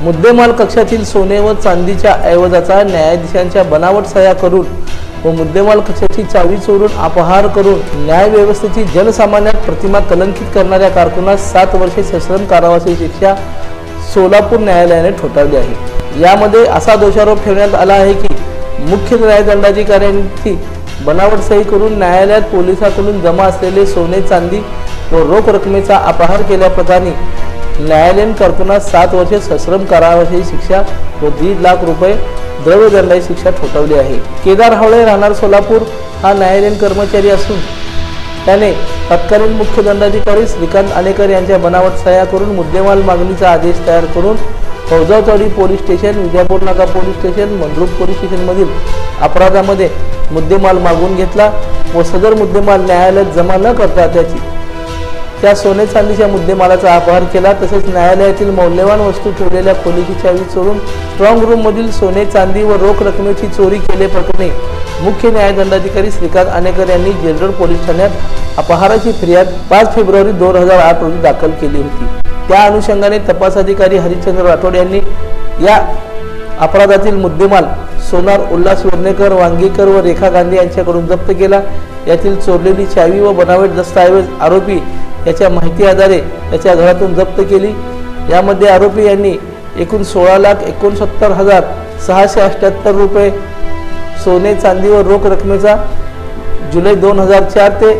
मुद्देमाल कक्षातील सोने व चांदीच्या ऐवजाचा न्यायाधीशांच्या बनावट सह्या करून व मुद्देमाल कक्षाची चावी चोरून अपहार करून न्याय व्यवस्थेची जनसामान्यात प्रतिमा कलंकित करणाऱ्या कारकुनास सात वर्षे सश्रम कारावासाची शिक्षा सोलापूर न्यायालयाने ठोठावली आहे. यामध्ये असा दोषारोप ठेवण्यात आला आहे की मुख्य न्यायदंडाधिकाऱ्यांची बनावट सही करून न्यायालयात पोलिसांकडून जमा असलेले सोने चांदी व रोख रकमेचा अपहार केल्याप्रकरणी न्यायालयीन कारकुनास सात वर्षे सश्रम कारावासाची शिक्षा व दीड लाख रुपये द्रव्यदंडाची शिक्षा ठोठावली आहे. केदार हावळे राहणार सोलापूर हा न्यायालयीन कर्मचारी असून त्याने तत्कालीन मुख्य दंडाधिकारी श्रीकांत आलेकर यांच्या बनावट सह्या करून मुद्देमाल मागणीचा आदेश तयार करून फौजाचवाडी पोलीस स्टेशन विजापूर नाका पोलीस स्टेशन मंद्रुप पोलीस स्टेशनमधील अपराधामध्ये मुद्देमाल मागून घेतला व सदर मुद्देमाल न्यायालयात जमा न करता त्याची त्या सोने चांदीच्या मुद्देमालाचा अपहार केला. तसेच न्यायालयातील मौल्यवान वस्तू ठेवलेल्या खोलीची चावी चोरून स्ट्रॉंग रूम मधील सोने चांदी व रोख रकमेची चोरी केल्याप्रकरणी मुख्य न्यायदंडाधिकारी श्रीकांत आनेकर यांनी जेलरोड पोलीस ठाण्यात अपहाराची फिर्याद पाच फेब्रुवारी दोन हजार आठ रोजी दाखल केली होती. त्या अनुषंगाने तपास अधिकारी हरिश्चंद्र राठोड यांनी या अपराधातील मुद्देमाल सोनार उल्हास वर्णेकर वांगीकर व रेखा गांधी यांच्याकडून जप्त केला. यातील चोरलेली चावी व बनावट दस्तऐवज आरोपी याच्या माहिती आधारे त्याच्या घरातून जप्त केली. यामध्ये आरोपी यांनी एकूण सोळा लाख एकोणसत्तर हजार सहाशे अठ्ठ्याहत्तर रुपये सोने चांदी व रोख रकमेचा जुलै दोन हजार चार ते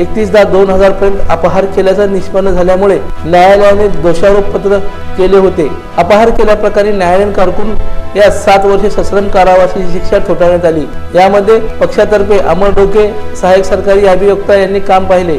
एकतीस दहा दोन हजारपर्यंत अपहार केल्याचा निष्पन्न झाल्यामुळे न्यायालयाने दोषारोप पत्र केले होते. अपहार केल्याप्रकारे न्यायालयीन कारकून या सात वर्षे सश्रम कारावासाची शिक्षा ठोठावण्यात आली. यामध्ये पक्षातर्फे अमर डोके सहाय्यक सरकारी अभियोक्ता यांनी काम पाहिले.